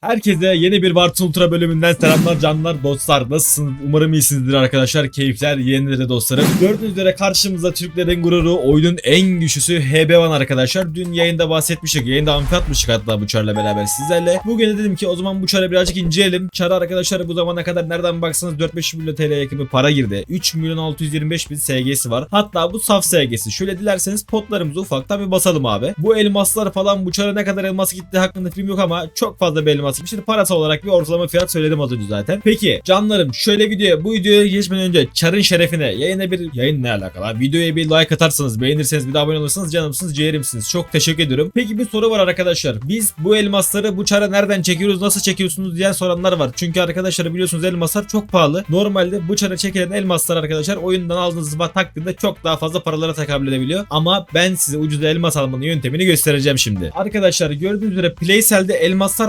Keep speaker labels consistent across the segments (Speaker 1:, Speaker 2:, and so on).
Speaker 1: Herkese yeni bir Bartu Ultra bölümünden selamlar canlar dostlar. Nasılsınız? Umarım iyisinizdir arkadaşlar. Keyifler yenileri dostlarım. Gördüğünüz üzere karşımızda Türklerin gururu, oyunun en güçlüsü HB1 arkadaşlar. Dün yayında bahsetmiştik. Yayında amfi atmıştık hatta bu çarla beraber sizlerle. Bugün de dedim ki o zaman bu çarı birazcık inceleyelim. Çarı arkadaşlar bu zamana kadar nereden baksanız 4-5 milyon TL yakın bir para girdi. 3 milyon 625 bin SG'si var. Hatta bu saf SG'si. Şöyle dilerseniz potlarımızı ufaktan bir basalım abi. Bu elmaslar falan bu çara ne kadar elmas gitti hakkında film yok ama çok fazla bir elmas gitmiştir. Parası olarak bir ortalama fiyat söyledim az önce zaten. Peki canlarım şöyle videoya bu videoya geçmeden önce çarın şerefine yayına bir yayın ne alakalı? Videoya bir like atarsanız beğenirseniz bir daha abone olursanız canımsınız ciğerimsiniz. Çok teşekkür ediyorum. Peki bir soru var arkadaşlar. Biz bu elmasları bu çara nereden çekiyoruz nasıl çekiyorsunuz diyen soranlar var. Çünkü arkadaşlar biliyorsunuz elmaslar çok pahalı. Normalde bu çara çekilen elmaslar arkadaşlar oyundan aldığınız takdirde çok daha fazla paralara tekabül edebiliyor. Ama ben size ucuz elmas almanın yöntemini göstereceğim şimdi. Arkadaşlar gördüğünüz üzere Playsel'de elmaslar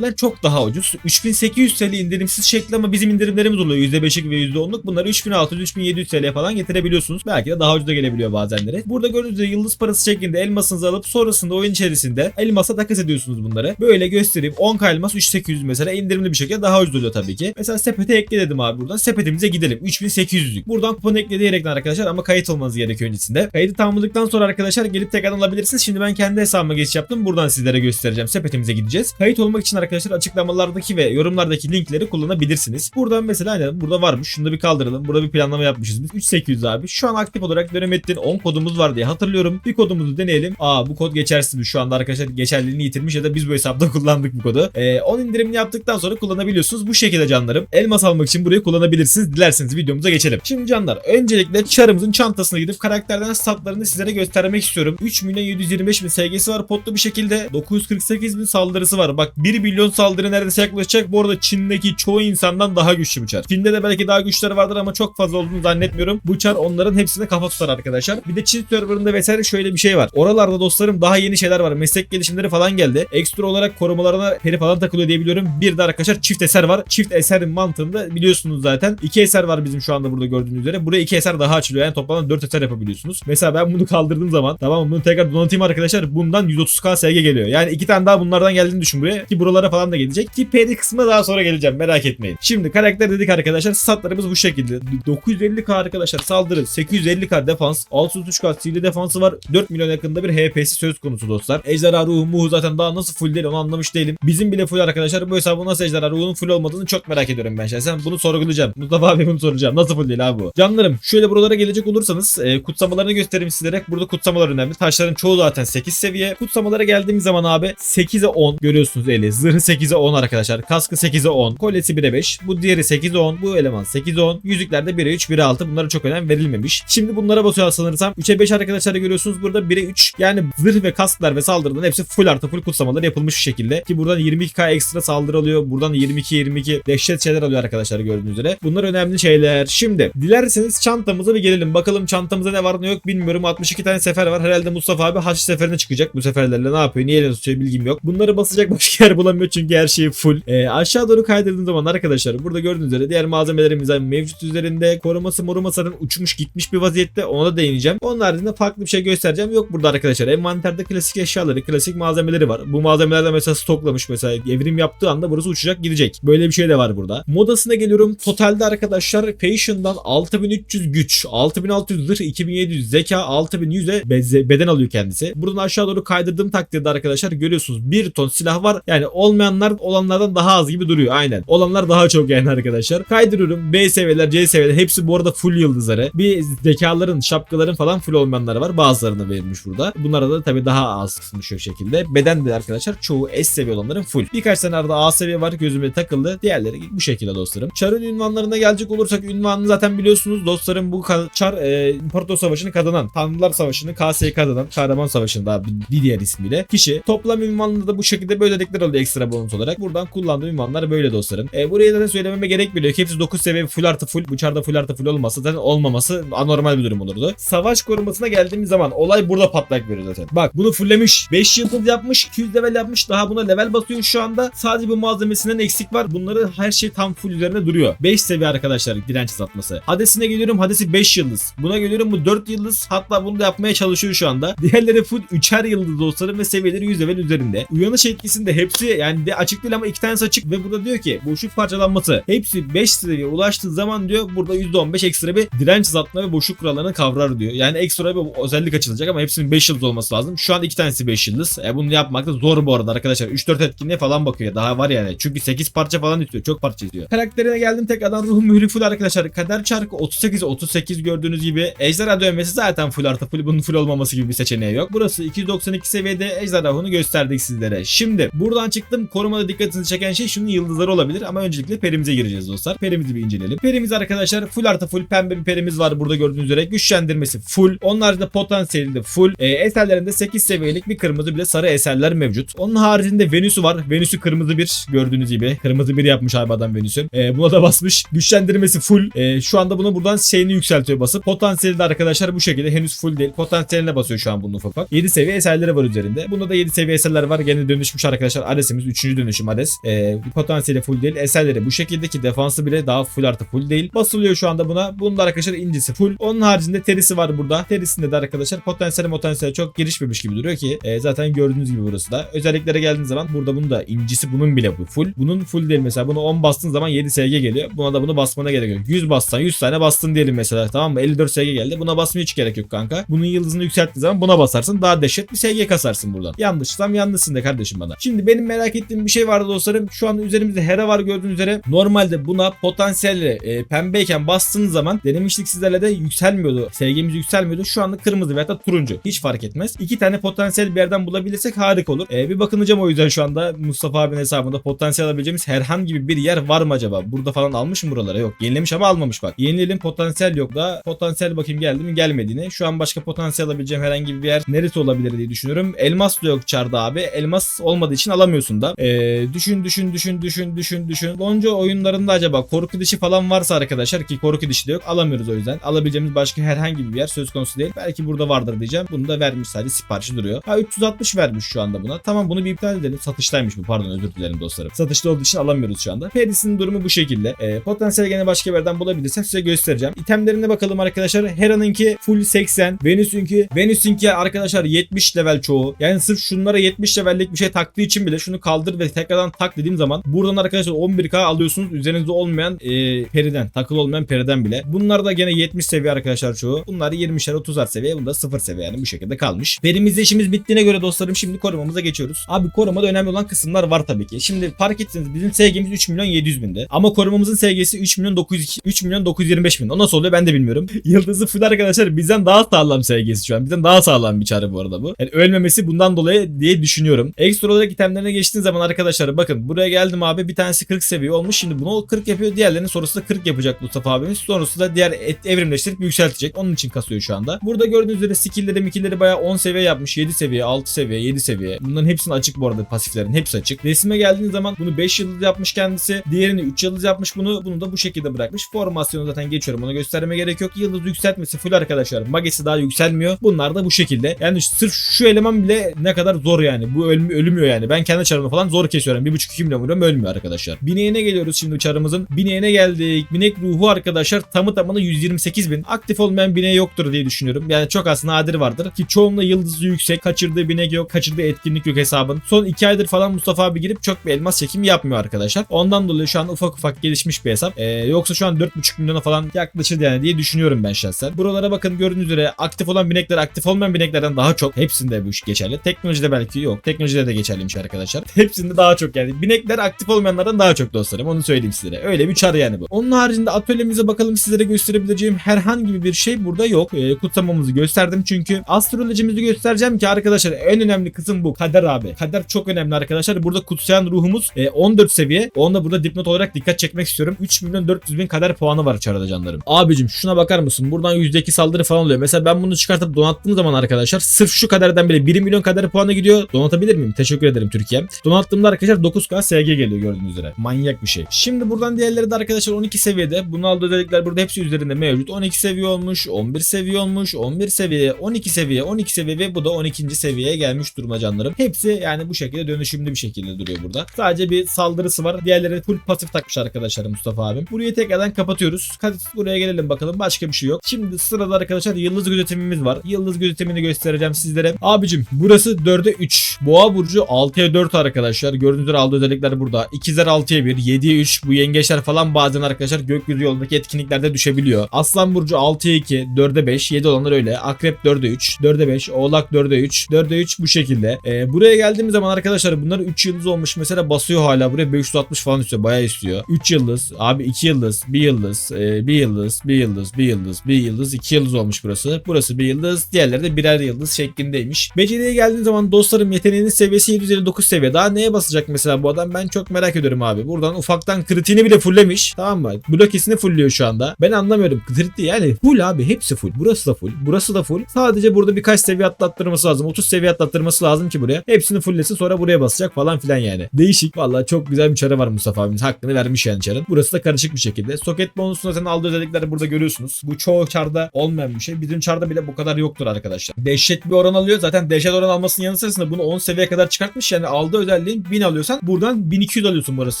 Speaker 1: çok daha ucuz. 3800 TL indirimsiz şekli ama bizim indirimlerimiz oluyor %5'lik ve %10'luk. Bunları 3600-3700 TL falan getirebiliyorsunuz. Belki de daha ucuza gelebiliyor bazenleri. Burada gördüğünüz üzere yıldız parası şeklinde elmasınızı alıp sonrasında oyun içerisinde elmasa takas ediyorsunuz bunları. Böyle göstereyim. 10k elmas 3800 mesela indirimli bir şekilde daha ucuz oluyor tabii ki. Mesela sepete ekle dedim abi buradan. Sepetimize gidelim. 3800'lük. Buradan kupon ekle diyerekten arkadaşlar ama kayıt olmanız gerekiyor öncesinde. Kaydı tamamladıktan sonra arkadaşlar gelip tekrardan alabilirsiniz. Şimdi ben kendi hesabıma geçiş yaptım. Buradan sizlere göstereceğim. Sepetimize gideceğiz. Kayıt olmak için arkadaşlar açıklamalardaki ve yorumlardaki linkleri kullanabilirsiniz. Buradan mesela aynen burada varmış. Şunu da bir kaldıralım. Burada bir planlama yapmışız biz. 3800 abi. Şu an aktif olarak Dönemettin 10 kodumuz var diye hatırlıyorum. Bir kodumuzu deneyelim. Aa bu kod geçersiz şu anda arkadaşlar geçerliliğini yitirmiş ya da biz bu hesapta kullandık bu kodu. Ee, 10 indirimini yaptıktan sonra kullanabiliyorsunuz. Bu şekilde canlarım. Elmas almak için burayı kullanabilirsiniz. Dilerseniz videomuza geçelim. Şimdi canlar öncelikle çarımızın çantasına gidip karakterden statlarını sizlere göstermek istiyorum. 3 milyon 725 bin SG'si var potlu bir şekilde. 948 bin saldırısı var. Bak 1 milyon saldırı neredeyse yaklaşacak. Bu arada Çin'deki çoğu insandan daha güçlü bu çar. Çin'de de belki daha güçleri vardır ama çok fazla olduğunu zannetmiyorum. Bu çar onların hepsine kafa tutar arkadaşlar. Bir de Çin serverında vesaire şöyle bir şey var. Oralarda dostlarım daha yeni şeyler var. Meslek gelişimleri falan geldi. Ekstra olarak korumalarına peri falan takılıyor diye biliyorum. Bir de arkadaşlar çift eser var. Çift eserin mantığında biliyorsunuz zaten. İki eser var bizim şu anda burada gördüğünüz üzere. Buraya iki eser daha açılıyor. Yani toplamda 4 eser yapabiliyorsunuz. Mesela ben bunu kaldırdığım zaman tamam? Bunu tekrar donatayım arkadaşlar. Bundan 130k SG geliyor. Yani iki tane daha bunlardan geldiğini düşün buraya. Ki buralara falan da gelecek. Ki peri kısmına daha sonra geleceğim. Merak etmeyin. Şimdi karakter dedik arkadaşlar. Statlarımız bu şekilde. 950k arkadaşlar saldırı. 850k defans. 633k sihirli defansı var. 4 milyon yakında bir HP'si söz konusu dostlar. Ejderha ruhu muhu zaten daha nasıl full değil onu anlamış değilim. Bizim bile full arkadaşlar. Bu hesabın nasıl ejderha ruhunun full olmadığını çok merak ediyorum ben şahsen. Bunu sorgulayacağım. Mustafa abi bunu soracağım. Nasıl full değil abi bu? Canlarım şöyle buralara gelecek olursanız e, kutsamalarını göstereyim sizlere. Burada kutsamalar önemli. Taşların çoğu zaten 8 seviye. Kutsamalara geldiğimiz zaman abi 8'e 10 görüyorsunuz eli. Zırhı 8'e 10 arkadaşlar. Kaskı 8'e 10. Kolyesi 1'e 5. Bu diğeri 8'e 10. Bu eleman 8'e 10. Yüzüklerde 1'e 3, 1'e 6. Bunlara çok önem verilmemiş. Şimdi bunlara basıyor sanırsam. 3'e 5 arkadaşlar görüyorsunuz. Burada 1'e 3. Yani zırh ve kasklar ve saldırıların hepsi full artı full kutsamalar yapılmış bir şekilde. Ki buradan 22k ekstra saldırı alıyor. Buradan 22 22 dehşet şeyler alıyor arkadaşlar gördüğünüz üzere. Bunlar önemli şeyler. Şimdi dilerseniz çantamıza bir gelelim. Bakalım çantamızda ne var ne yok bilmiyorum. 62 tane sefer var. Herhalde Mustafa abi haç seferine çıkacak. Bu seferlerle ne yapıyor? Niye tutuyor bilgim yok. Bunları basacak başka yer bulamıyor çünkü her şey full. Ee, aşağı doğru kaydırdığım zaman arkadaşlar burada gördüğünüz üzere diğer malzemelerimiz mevcut üzerinde. Koruması moruması uçmuş gitmiş bir vaziyette. Ona da değineceğim. Onun haricinde farklı bir şey göstereceğim. Yok burada arkadaşlar. Envanterde klasik eşyaları, klasik malzemeleri var. Bu malzemelerle mesela stoklamış mesela evrim yaptığı anda burası uçacak gidecek. Böyle bir şey de var burada. Modasına geliyorum. Totalde arkadaşlar Patient'dan 6300 güç, 6600 zırh, 2700 zeka, 6100'e be- beden alıyor kendisi. Buradan aşağı doğru kaydırdığım takdirde arkadaşlar görüyorsunuz 1 ton silah var. Yani olmayanlar olanlardan daha az gibi duruyor. Aynen. Olanlar daha çok yani arkadaşlar. Kaydırıyorum. B seviyeler, C seviyeler hepsi bu arada full yıldızları. Bir zekaların, şapkaların falan full olmayanları var. Bazılarına verilmiş burada. Bunlara da tabii daha az kısmış o şekilde. Beden de arkadaşlar çoğu S seviye olanların full. Birkaç tane arada A seviye var gözüme takıldı. Diğerleri bu şekilde dostlarım. Çar'ın ünvanlarına gelecek olursak ünvanını zaten biliyorsunuz dostlarım bu Çar e, İmparator Savaşı'nı kazanan, Tanrılar Savaşı'nı KS'yi kazanan, Kahraman Savaşı'nda bir diğer ismiyle kişi. Toplam ünvanında da bu şekilde böylelikler oluyor ekstra bonus olarak. Buradan kullandığım ünvanlar böyle dostlarım. E, buraya da söylememe gerek bile yok. Hepsi 9 seviye full artı full. Bu çarda full artı full olmasa zaten olmaması anormal bir durum olurdu. Savaş korumasına geldiğimiz zaman olay burada patlak veriyor zaten. Bak bunu fulllemiş. 5 yıldız yapmış. 200 level yapmış. Daha buna level basıyor şu anda. Sadece bu malzemesinden eksik var. Bunları her şey tam full üzerine duruyor. 5 seviye arkadaşlar direnç satması. Hades'ine geliyorum. Hades'i 5 yıldız. Buna geliyorum bu 4 yıldız. Hatta bunu da yapmaya çalışıyor şu anda. Diğerleri full 3'er yıldız dostlarım ve seviyeleri 100 level üzerinde. Uyanış etkisinde hepsi yani de açık değil ama iki tanesi açık ve burada diyor ki boşluk parçalanması hepsi 5 seviyeye ulaştığı zaman diyor burada %15 ekstra bir direnç azaltma ve boşluk kurallarını kavrar diyor. Yani ekstra bir özellik açılacak ama hepsinin 5 yıldız olması lazım. Şu an iki tanesi 5 yıldız. E bunu yapmak da zor bu arada arkadaşlar. 3-4 etkinliğe falan bakıyor. Daha var yani. Çünkü 8 parça falan istiyor. Çok parça istiyor. Karakterine geldim tekrardan ruhum mührü full arkadaşlar. Kader çarkı 38 38 gördüğünüz gibi. Ejderha dövmesi zaten full artı full. Bunun full olmaması gibi bir seçeneği yok. Burası 292 seviyede ejderha gösterdik sizlere. Şimdi buradan çıktım. Korumada dikkatinizi çeken şey şunun yıldızları olabilir ama öncelikle perimize gireceğiz dostlar. Perimizi bir inceleyelim. Perimiz arkadaşlar full artı full pembe bir perimiz var burada gördüğünüz üzere. Güçlendirmesi full. Onun haricinde potansiyeli full. E, eserlerinde 8 seviyelik bir kırmızı bir de sarı eserler mevcut. Onun haricinde Venüs'ü var. Venüs'ü kırmızı bir gördüğünüz gibi. Kırmızı bir yapmış abi adam Venüs'ü. E, buna da basmış. Güçlendirmesi full. E, şu anda bunu buradan şeyini yükseltiyor basıp. Potansiyeli de arkadaşlar bu şekilde henüz full değil. Potansiyeline basıyor şu an bunun ufak ufak. 7 seviye eserleri var üzerinde. Bunda da 7 seviye eserler var. Gene dönüşmüş arkadaşlar. Ares'imiz 3. dönüşüm Ares. E, potansiyeli full değil. Eserleri bu şekilde ki defansı bile daha full artı full değil. Basılıyor şu anda buna. Bunun da arkadaşlar incisi full. Onun haricinde terisi var burada. Terisinde de arkadaşlar potansiyeli potansiyeli çok gelişmemiş gibi duruyor ki e, zaten gördüğünüz gibi burası da. Özelliklere geldiğiniz zaman burada bunun da incisi bunun bile bu full. Bunun full değil mesela. Bunu 10 bastığın zaman 7 SG geliyor. Buna da bunu basmana gerek yok. 100 bassan 100 tane bastın diyelim mesela tamam mı? 54 SG geldi. Buna basmaya hiç gerek yok kanka. Bunun yıldızını yükselttiğin zaman buna basarsın. Daha dehşet bir SG kasarsın buradan. Yanlışsam yanlışsın de kardeşim bana. Şimdi benim merak ettiğim bir şey vardı dostlarım. Şu an üzerimizde Hera var gördüğünüz üzere. Normalde buna potansiyeli e, pembeyken bastığınız zaman denemiştik sizlerle de yükselmiyordu. SG'miz yükselmiyordu. Şu anda kırmızı veya da turuncu. Hiç fark etmez. İki tane potansiyel bir yerden bulabilirsek harika olur. E, bir bakınacağım o yüzden şu anda Mustafa abinin hesabında potansiyel alabileceğimiz herhangi bir yer var mı acaba? Burada falan almış mı buralara? Yok. Yenilemiş ama almamış bak. Yenileyelim potansiyel yok da potansiyel bakayım geldi mi gelmediğini. Şu an başka potansiyel alabileceğim herhangi bir yer neresi olabilir diye düşünüyorum. Elmas da yok çarda abi. Elmas olmadığı için alamıyorsun da. E, düşün düşün düşün düşün düşün düşün. Lonca oyunlarında acaba korku dişi falan varsa arkadaşlar ki korku dişi de yok alamıyoruz o yüzden. Alabileceğimiz başka herhangi bir yer söz konusu değil. Belki burada vardır diyeceğim. Bunu da vermiş sadece siparişi duruyor. Ha 360 vermiş şu anda buna. Tamam bunu bir iptal edelim. Satıştaymış bu pardon özür dilerim dostlarım. Satışta olduğu için alamıyoruz şu anda. Peris'in durumu bu şekilde. E, potansiyel gene başka bir yerden bulabilirsem size göstereceğim. İtemlerine bakalım arkadaşlar. Hera'nınki full 80. Venüs'ünki Venüs'ünki arkadaşlar 70 level çoğu. Yani sırf şunlara 70 levellik bir şey taktığı için bile şunu kaldır ve tekrardan tak dediğim zaman buradan arkadaşlar 11k alıyorsunuz. Üzerinizde olmayan e, periden, takılı olmayan periden bile. Bunlar da gene 70 seviye arkadaşlar çoğu. Bunlar 20'şer 30'ar seviye. Bunda 0 seviye yani bu şekilde kalmış. Perimizde işimiz bittiğine göre dostlarım şimdi korumamıza geçiyoruz. Abi korumada önemli olan kısımlar var tabii ki. Şimdi fark etseniz bizim SG'miz 3 milyon 700 binde. Ama korumamızın SG'si 3 milyon 900 3 milyon 925 bin. O nasıl oluyor ben de bilmiyorum. Yıldızı full arkadaşlar bizden daha sağlam SG'si şu an. Bizden daha sağlam bir çare bu arada bu. Yani ölmemesi bundan dolayı diye düşünüyorum. Ekstra olarak itemlerine geçtiğiniz zaman arkadaşlar bakın buraya geldim abi bir tanesi 40 seviye olmuş. Şimdi bunu 40 yapıyor. Diğerlerinin sonrası da 40 yapacak Mustafa abimiz. Sonrası da diğer et, evrimleştirip yükseltecek. Onun için kasıyor şu anda. Burada gördüğünüz üzere skill'leri mikilleri bayağı 10 seviye yapmış. 7 seviye, 6 seviye, 7 seviye. Bunların hepsinin açık bu arada pasiflerin. Hepsi açık. Resime geldiğiniz zaman bunu 5 yıldız yapmış kendisi. Diğerini 3 yıldız yapmış bunu. Bunu da bu şekilde bırakmış. Formasyonu zaten geçiyorum. Onu gösterme gerek yok. Yıldız yükseltmesi full arkadaşlar. Magesi daha yükselmiyor. Bunlar da bu şekilde. Yani sırf şu eleman bile ne kadar zor yani. Bu ölüm, ölümüyor yani. Ben kendi çarımı falan zor kesiyorum. 1.5-2 milyon vuruyorum ölmüyor arkadaşlar. Bineğine geliyoruz şimdi çarımızın. Bineğine geldik. Binek ruhu arkadaşlar tamı tamına 128 bin. Aktif olmayan bineği yoktur diye düşünüyorum. Yani çok az nadir vardır. Ki çoğunluğu yıldızı yüksek. Kaçırdığı binek yok. Kaçırdığı etkinlik yok hesabın. Son 2 aydır falan Mustafa abi girip çok bir elmas çekimi yapmıyor arkadaşlar. Ondan dolayı şu an ufak ufak gelişmiş bir hesap. Ee, yoksa şu an 4.5 milyona falan yaklaşır yani diye düşünüyorum ben şahsen. Buralara bakın gördüğünüz üzere aktif olan binekler aktif olmayan bineklerden daha çok. Hepsinde bu iş geçerli. Teknolojide belki yok. Teknolojide de geçerliymiş arkadaşlar. Hepsinde daha çok yani. Binekler aktif olmayanlardan daha çok dostlarım. Onu söyleyeyim sizlere. Öyle bir çar yani bu. Onun haricinde atölyemize bakalım sizlere gösterebileceğim herhangi bir şey burada yok. Ee, kutsamamızı gösterdim çünkü astrolojimizi göstereceğim ki arkadaşlar en önemli kısım bu. Kader abi. Kader çok önemli arkadaşlar. Burada kutsayan ruhumuz e, 14 seviye. Onda burada dipnot olarak dikkat çekmek istiyorum. 3 milyon 400 bin kader puanı var çarada canlarım. Abicim şuna bakar mısın? Buradan %2 saldırı falan oluyor. Mesela ben bunu çıkartıp donattığım zaman arkadaşlar sırf şu kaderden bile 1 milyon kader puanı gidiyor. Donatabilir miyim? Teşekkür ederim Türkiye. Donattığımda arkadaşlar 9k SG geliyor gördüğünüz üzere. Manyak bir şey. Şimdi buradan diğerleri de arkadaşlar 12 seviyede. Bunun aldığı özellikler burada hepsi üzerinde mevcut. 12 seviye olmuş, 11 seviye olmuş, 11 seviye, 12 seviye, 12 seviye ve bu da 12. seviyeye gelmiş durma canlarım. Hepsi yani bu şekilde dönüşümlü bir şekilde duruyor burada. Sadece bir saldırısı var. Diğerleri full pasif takmış arkadaşlar Mustafa abim. Burayı tekrardan kapatıyoruz. Hadi buraya gelelim bakalım. Başka bir şey yok. Şimdi sırada arkadaşlar yıldız gözetimimiz var. Yıldız gözetimini göstereceğim sizlere. Abicim burası 4'e 3. Boğa burcu 6'ya 4 arkadaşlar. Arkadaşlar. Gördüğünüz üzere aldığı özellikler burada. İkizler 6'ya 1, 7'ye 3. Bu yengeçler falan bazen arkadaşlar gökyüzü yolundaki etkinliklerde düşebiliyor. Aslan Burcu 6'ya 2, 4'e 5, 7 olanlar öyle. Akrep 4'e 3, 4'e 5, Oğlak 4'e 3, 4'e 3 bu şekilde. Ee, buraya geldiğimiz zaman arkadaşlar bunlar 3 yıldız olmuş. Mesela basıyor hala buraya 560 falan istiyor. Bayağı istiyor. 3 yıldız, abi 2 yıldız, 1 yıldız, 1 yıldız, 1 yıldız, 1 yıldız, 1 yıldız, 2 yıldız olmuş burası. Burası 1 yıldız, diğerleri de birer yıldız şeklindeymiş. Beceriye geldiğin zaman dostlarım yeteneğinin seviyesi 759 seviye. Daha neye basacak mesela bu adam? Ben çok merak ediyorum abi. Buradan ufaktan kritiğini bile fulllemiş. Tamam mı? Blokesini fullliyor şu anda. Ben anlamıyorum. Kriti yani full abi. Hepsi full. Burası da full. Burası da full. Sadece burada birkaç seviye atlattırması lazım. 30 seviye atlattırması lazım ki buraya. Hepsini fulllesin sonra buraya basacak falan filan yani. Değişik. Vallahi çok güzel bir çarı var Mustafa abimiz. Hakkını vermiş yani çarın. Burası da karışık bir şekilde. Soket bonusunda zaten aldığı özellikleri burada görüyorsunuz. Bu çoğu çarda olmayan bir şey. Bizim çarda bile bu kadar yoktur arkadaşlar. Dehşet bir oran alıyor. Zaten dehşet oran almasının yanı sırasında bunu 10 seviye kadar çıkartmış. Yani aldığı özelliğin 1000 alıyorsan buradan 1200 alıyorsun burası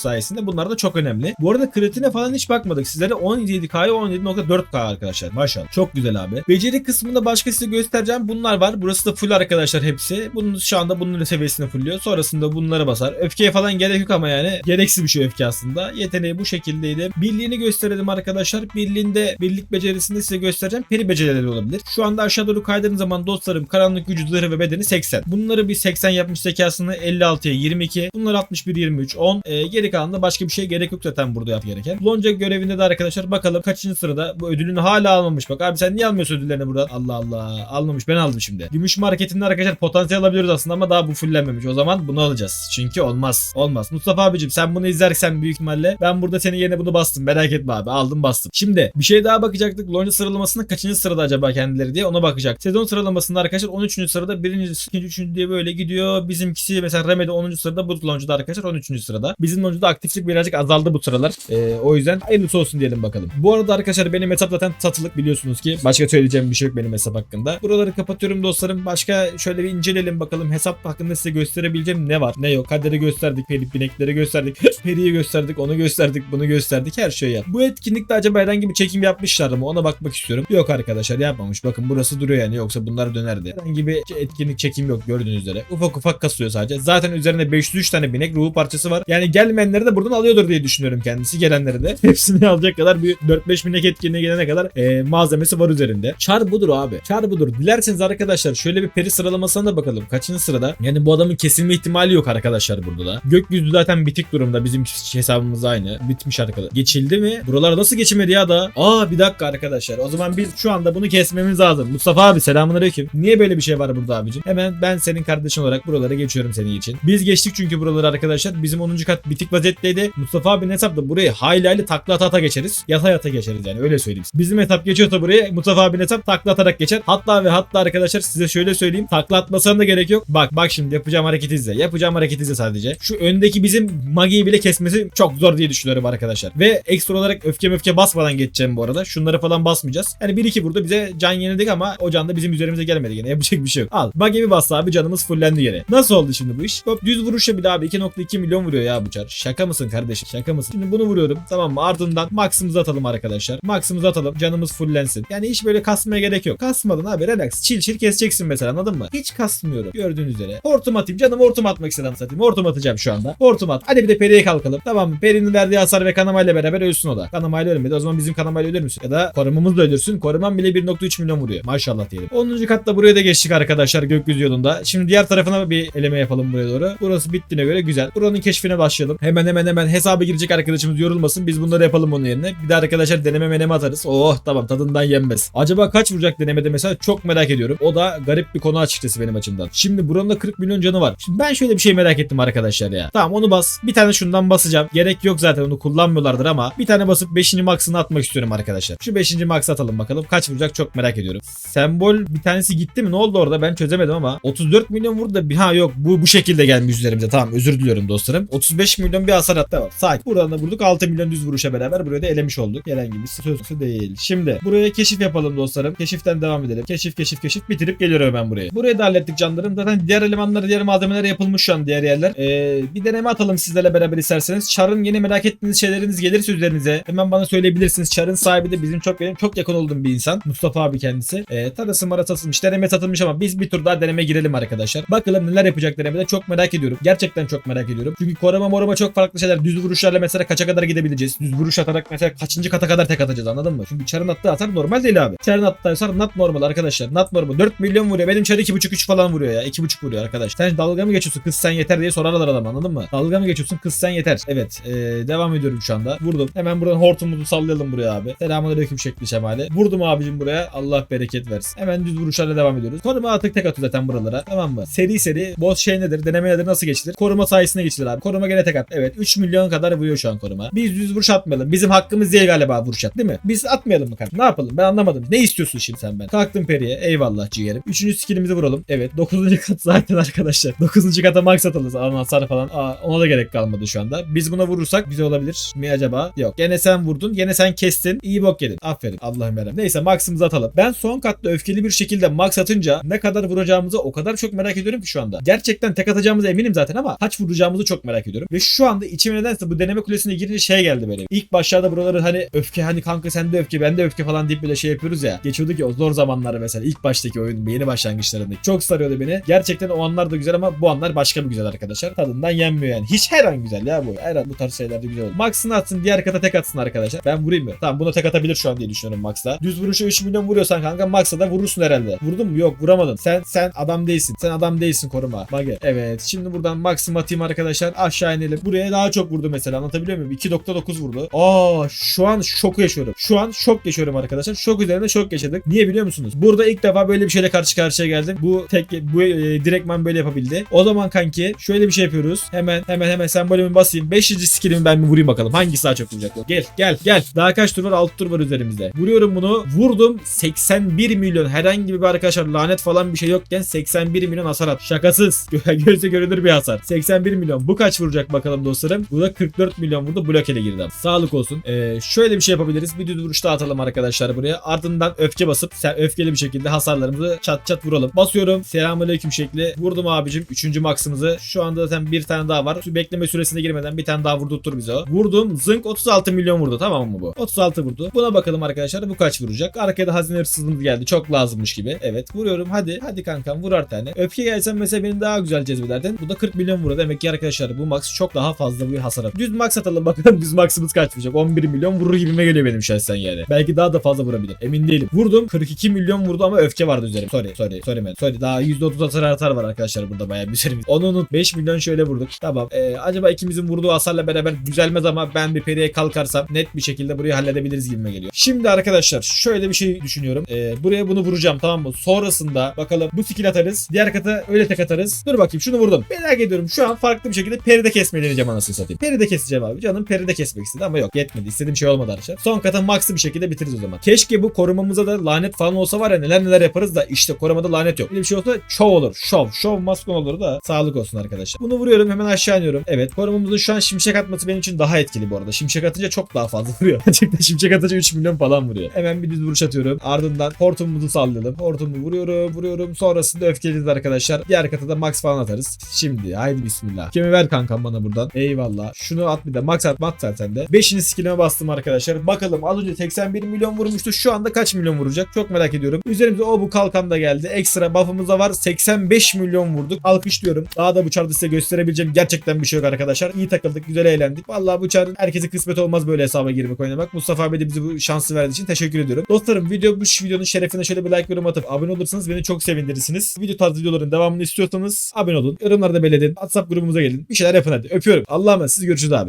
Speaker 1: sayesinde. Bunlar da çok önemli. Bu arada kritine falan hiç bakmadık. Sizlere 17K'ya 17.4K arkadaşlar. Maşallah. Çok güzel abi. Beceri kısmında başka size göstereceğim. Bunlar var. Burası da full arkadaşlar hepsi. Bunun şu anda bunun seviyesini fulluyor. Sonrasında bunları basar. Öfkeye falan gerek yok ama yani gereksiz bir şey öfke aslında. Yeteneği bu şekildeydi. Birliğini gösterelim arkadaşlar. Birliğinde birlik becerisinde size göstereceğim. Peri becerileri olabilir. Şu anda aşağı doğru kaydırdığım zaman dostlarım karanlık gücü, ve bedeni 80. Bunları bir 80 yapmış zekasını 56'ya 22. Bunlar 61 23 10. Ee, geri kalan da başka bir şey gerek yok zaten burada yap gereken. Lonca görevinde de arkadaşlar bakalım kaçıncı sırada bu ödülünü hala almamış. Bak abi sen niye almıyorsun ödüllerini buradan? Allah Allah. Almamış ben aldım şimdi. Gümüş marketinde arkadaşlar potansiyel alabiliyoruz aslında ama daha bu fullenmemiş. O zaman bunu alacağız. Çünkü olmaz. Olmaz. Mustafa abicim sen bunu izlersen büyük ihtimalle ben burada senin yerine bunu bastım. Merak etme abi. Aldım bastım. Şimdi bir şey daha bakacaktık. Lonca sıralamasında kaçıncı sırada acaba kendileri diye ona bakacak. Sezon sıralamasında arkadaşlar 13. sırada 1. 2. 3. diye böyle gidiyor. Bizimkisi mesela Remedy 10. sırada bu Lonca'da arkadaşlar 13. sırada. Bizim Lonca'da aktiflik birazcık azaldı bu sıralar. Ee, o yüzden hayırlısı olsun diyelim bakalım. Bu arada arkadaşlar benim hesap zaten satılık biliyorsunuz ki. Başka söyleyeceğim bir şey yok benim hesap hakkında. Buraları kapatıyorum dostlarım. Başka şöyle bir inceleyelim bakalım. Hesap hakkında size gösterebileceğim ne var ne yok. Kader'i gösterdik. Peri, binekleri gösterdik. Peri'yi gösterdik. Onu gösterdik. Bunu gösterdik. Her şeyi yap. Bu etkinlikte acaba herhangi bir çekim yapmışlar mı? Ona bakmak istiyorum. Yok arkadaşlar yapmamış. Bakın burası duruyor yani. Yoksa bunlar dönerdi. Herhangi bir etkinlik çekim yok gördüğünüz üzere. Ufak ufak kasıyor sadece. Zaten üzerinde 503 tane binek ruhu parçası var. Yani gelmeyenleri de buradan alıyordur diye düşünüyorum kendisi. Gelenleri de. Hepsini alacak kadar bir 4-5 binek etkinliğe gelene kadar e, malzemesi var üzerinde. Çar budur abi. Çar budur. Dilerseniz arkadaşlar şöyle bir peri sıralamasına da bakalım. Kaçıncı sırada? Yani bu adamın kesilme ihtimali yok arkadaşlar burada da. Gökyüzü zaten bitik durumda. Bizim hesabımız aynı. Bitmiş arkadaşlar. Geçildi mi? Buralar nasıl geçilmedi ya da? Aa bir dakika arkadaşlar. O zaman biz şu anda bunu kesmemiz lazım. Mustafa abi selamünaleyküm. Niye böyle bir şey var burada abicim? Hemen ben senin kardeşin olarak buralara geçiyorum senin için. Biz geçtik çünkü buraları arkadaşlar. Bizim 10. kat bitik vaziyetteydi. Mustafa abinin hesapta burayı hayli hayli takla ata ata geçeriz. Yata yata geçeriz yani öyle söyleyeyim. Bizim etap geçiyorsa buraya Mustafa abinin hesap takla atarak geçer. Hatta ve hatta arkadaşlar size şöyle söyleyeyim. Takla atmasına da gerek yok. Bak bak şimdi yapacağım hareketi izle. Yapacağım hareketi izle sadece. Şu öndeki bizim Magi'yi bile kesmesi çok zor diye düşünüyorum arkadaşlar. Ve ekstra olarak öfke öfke basmadan geçeceğim bu arada. Şunları falan basmayacağız. Yani bir iki burada bize can yeniledik ama o can da bizim üzerimize gelmedi gene. Yapacak bir şey yok. Al. Magi'mi bastı abi canımız fullendi gene. Nasıl oldu şimdi bu iş? Hop düz vuruşa bile abi 2.2 milyon vuruyor ya bu çar. Şaka mısın kardeşim? Şaka mısın? Şimdi bunu vuruyorum. Tamam mı? Ardından max'ımızı atalım arkadaşlar. Max'ımızı atalım. Canımız fullensin. Yani hiç böyle kasmaya gerek yok. Kasmadın abi relax. Chill chill keseceksin mesela anladın mı? Hiç kasmıyorum. Gördüğünüz üzere. Hortum atayım. Canım hortum atmak istedim satayım. Hortum atacağım şu anda. Hortum at. Hadi bir de periye kalkalım. Tamam mı? Perinin verdiği hasar ve kanamayla beraber ölsün o da. Kanamayla ölmedi. O zaman bizim kanamayla ölür müsün? Ya da korumamız da ölürsün. Koruman bile 1.3 milyon vuruyor. Maşallah diyelim. 10. katta buraya da geçtik arkadaşlar gökyüzü yolunda. Şimdi diğer tarafına bir eleme yapalım buraya doğru. Burası bittiğine göre güzel. Buranın keşfine başlayalım. Hemen hemen hemen hesaba girecek arkadaşımız yorulmasın. Biz bunları yapalım onun yerine. Bir de arkadaşlar deneme meneme atarız. Oh tamam tadından yenmez. Acaba kaç vuracak denemede mesela çok merak ediyorum. O da garip bir konu açıkçası benim açımdan. Şimdi buranın da 40 milyon canı var. Şimdi ben şöyle bir şey merak ettim arkadaşlar ya. Tamam onu bas. Bir tane şundan basacağım. Gerek yok zaten onu kullanmıyorlardır ama bir tane basıp 5. max'ını atmak istiyorum arkadaşlar. Şu 5. max atalım bakalım. Kaç vuracak çok merak ediyorum. Sembol bir tanesi gitti mi? Ne oldu orada? Ben çözemedim ama 34 milyon vurdu da ha yok bu bu şekilde gelmiş üzerimize. Tamam özür diliyorum dostlarım. 35 milyon bir hasar attı var. Sakin. Buradan da vurduk 6 milyon düz vuruşa beraber buraya da elemiş olduk. Herhangi bir söz değil. Şimdi buraya keşif yapalım dostlarım. Keşiften devam edelim. Keşif keşif keşif bitirip geliyorum ben buraya. Burayı da hallettik canlarım. Zaten diğer elemanlar diğer malzemeler yapılmış şu an diğer yerler. Ee, bir deneme atalım sizlerle beraber isterseniz. Char'ın yeni merak ettiğiniz şeyleriniz gelirse üzerinize hemen bana söyleyebilirsiniz. Char'ın sahibi de bizim çok benim çok yakın olduğum bir insan. Mustafa abi kendisi. Ee, tarası mara satılmış. Deneme satılmış ama biz bir tur daha deneme girelim arkadaşlar. Bakalım neler yapacak denemede çok merak ediyorum. Gerçekten çok merak ediyorum. Çünkü koruma moruma çok farklı şeyler. Düz vuruşlarla mesela kaça kadar gidebileceğiz? Düz vuruş atarak mesela kaçıncı kata kadar tek atacağız anladın mı? Çünkü Char'ın attığı hasar normal değil abi. Char'ın attığı hasar not normal arkadaşlar. Not normal. 4 milyon vuruyor. Benim Char 2.5-3 falan vuruyor ya. 2.5 vuruyor arkadaş. Sen dalga mı geçiyorsun? Kız sen yeter diye sorarlar adam anladın mı? Dalga mı geçiyorsun? Kız sen yeter. Evet. ee, devam ediyorum şu anda. Vurdum. Hemen buradan hortumumuzu sallayalım buraya abi. Selamünaleyküm şekli şemali. Vurdum abicim buraya. Allah bereket versin. Hemen düz vuruşlarla devam ediyoruz. Koruma atık tek atıyor zaten buralara. Tamam mı? Seri seri. Boss şey nedir? Deneme nedir? Nasıl geçilir? Koruma sayesinde geçilir abi. Koruma gene tek at. Evet. 3 milyon kadar vuruyor şu an koruma. Biz düz vuruş atmayalım. Bizim hakkımız değil galiba vuruş at değil mi? Biz atmayalım mı kardeşim? Ne yapalım? Ben anlamadım. Ne istiyorsun şimdi sen ben? Kalktım periye. Eyvallah ciğerim. Üçüncü skillimizi vuralım. Evet. Dokuzuncu kat zaten arkadaşlar. Dokuzuncu kata max atalım. Alan hasar falan. Aa, ona da gerek kalmadı şu anda. Biz buna vurursak güzel olabilir mi acaba? Yok. Gene sen vurdun. Gene sen kestin. İyi bok yedin. Aferin. Allah'ım yarabbim. Neyse max'ımızı atalım. Ben son katta öfkeli bir şekilde max atınca ne kadar vuracağımızı o kadar çok merak ediyorum ki şu anda. Gerçekten tek atacağımıza eminim zaten ama kaç vuracağımızı çok merak ediyorum. Ve şu anda içime nedense bu deneme kulesine girince şey geldi böyle. İlk başlarda buraları hani öfke hani kanka sende öfke bende öfke falan deyip böyle şey yapıyoruz ya. Geçiyorduk ya o zor zamanları mesela ilk baştaki oyun yeni başlangıçlarında. Çok sarıyordu beni. Gerçekten o anlar da güzel ama bu anlar başka bir güzel arkadaşlar. Tadından yenmiyor yani. Hiç her an güzel ya bu. Her an bu tarz şeyler de güzel olur. Max'ını atsın diğer kata tek atsın arkadaşlar. Ben vurayım mı? Tamam buna tek atabilir şu an diye düşünüyorum Max'la. Düz vuruşu 3 milyon vuruyorsan kanka Max'a da vurursun herhalde. Vurdun mu? Yok vuramadın. Sen sen adam değilsin. Sen adam değilsin koruma. Mage. Evet şimdi buradan Max'ımı atayım arkadaşlar. Aşağı inelim. Buraya daha çok vurdu mesela anlatabiliyor muyum? 2.9 vurdu. Aa şu an şoku yaşıyorum. Şu an şok yaşıyorum arkadaşlar. Şok üzerine şok yaşadık. Niye biliyor musunuz? Burada ilk defa böyle bir şeyle karşı karşıya geldim. Bu tek bu e, direktman böyle yapabildi. O zaman kanki şöyle bir şey yapıyoruz. Hemen hemen hemen sembolümü basayım. 5. skillimi ben bir vurayım bakalım. Hangisi daha çok vuracak? Gel gel gel. Daha kaç tur var? 6 tur var üzerimizde. Vuruyorum bunu. Vurdum. 81 milyon. Herhangi bir arkadaşlar lanet falan bir şey yokken 81 milyon hasar at. Şakasız. Gözle görülür bir hasar. 81 milyon. Bu kaç vuracak bakalım dostlarım. Bu da 44 milyon vurdu. Blokele girdi. Sağlık olsun. Ee, şöyle bir şey yapabiliriz. Bir düz vuruş atalım arkadaşlar buraya. Ardından öfke basıp sen öfkeli bir şekilde hasarlarımızı çat çat vuralım. Basıyorum. Selamünaleyküm şekli. Vurdum abicim. Üçüncü maxımızı. Şu anda zaten bir tane daha var. Bekleme süresine girmeden bir tane daha vurdurtur bize o. Vurdum. Zınk 36 milyon vurdu. Tamam mı bu? 36 vurdu. Buna bakalım arkadaşlar. Bu kaç vuracak? Arkaya da hazine hırsızlığımız geldi. Çok lazımmış gibi. Evet. Vuruyorum. Hadi. Hadi kankam vur tane. Öfke gelsen mesela beni daha güzel cezbederdin. Bu da 40 milyon vurdu. Demek ki arkadaşlar bu max çok daha fazla bir hasar atıyor. Düz max atalım bakalım düz maxımız kaç vuracak. 11 milyon vurur gibime geliyor benim şahsen yani. Belki daha da fazla vurabilir. Emin değilim. Vurdum. 42 milyon vurdu ama öfke vardı üzerim. Sorry. Sorry. Sorry man. Sorry. Daha %30 hasar artar var arkadaşlar burada bayağı bir üzerimiz. Onu unut. 5 milyon şöyle vurduk. Tamam. Ee, acaba ikimizin vurduğu hasarla beraber düzelmez ama ben bir periye kalkarsam net bir şekilde burayı halledebiliriz gibime geliyor. Şimdi arkadaşlar şöyle bir şey düşünüyorum. Ee, buraya bunu vuracağım tamam mı? Sonrasında bakalım bu skill atarız. Diğer kata öyle tek atarız. Dur bakayım şunu vurdum. Merak ediyorum. Şu an farklı bir şekilde peride kesmeyi deneyeceğim anasını satayım. Peride keseceğim abi. Canım peride kesmek istedi ama yok yetmedi. İstediğim şey olmadı arkadaşlar. Son kata max'ı bir şekilde bitiririz o zaman. Keşke bu korumamıza da lanet falan olsa var ya neler neler yaparız da işte korumada lanet yok. Böyle bir şey olsa şov olur. Şov. Şov maskon olur da sağlık olsun arkadaşlar. Bunu vuruyorum hemen aşağı iniyorum. Evet korumamızın şu an şimşek atması benim için daha etkili bu arada. Şimşek atınca çok daha fazla vuruyor. Gerçekten şimşek atınca 3 milyon falan vuruyor. Hemen bir düz vuruş atıyorum. Ardından hortumumuzu sallayalım. Hortumu vuruyorum vuruyorum. Sonrasında öfkeliyiz arkadaşlar. Diğer kata da max falan atarız. Şimdi haydi bismillah. Kemi ver kankam bana buradan. Eyvallah. Şunu at bir de max at mat zaten de. 5. skillime bastım arkadaşlar. Bakalım az önce 81 milyon vurmuştu. Şu anda kaç milyon vuracak? Çok merak ediyorum. Üzerimize o bu kalkan da geldi. Ekstra buff'ımız da var. 85 milyon vurduk. Alkışlıyorum. Daha da bu çarda size gösterebileceğim gerçekten bir şey yok arkadaşlar. İyi takıldık. Güzel eğlendik. Vallahi bu çar herkese kısmet olmaz böyle hesaba girmek oynamak. Mustafa abi de bize bu şansı verdiği için teşekkür ediyorum. Dostlarım video bu videonun şerefine şöyle bir like yorum atıp abone olursanız beni çok sevindirirsiniz. Video tarzı videoların devamını istiyorsanız abone olun. Yorumlarda belirtin. WhatsApp grubumuza gelin. Bir şeyler yapın hadi. Öpüyorum. Allah'a emanet. Siz görüşürüz abi.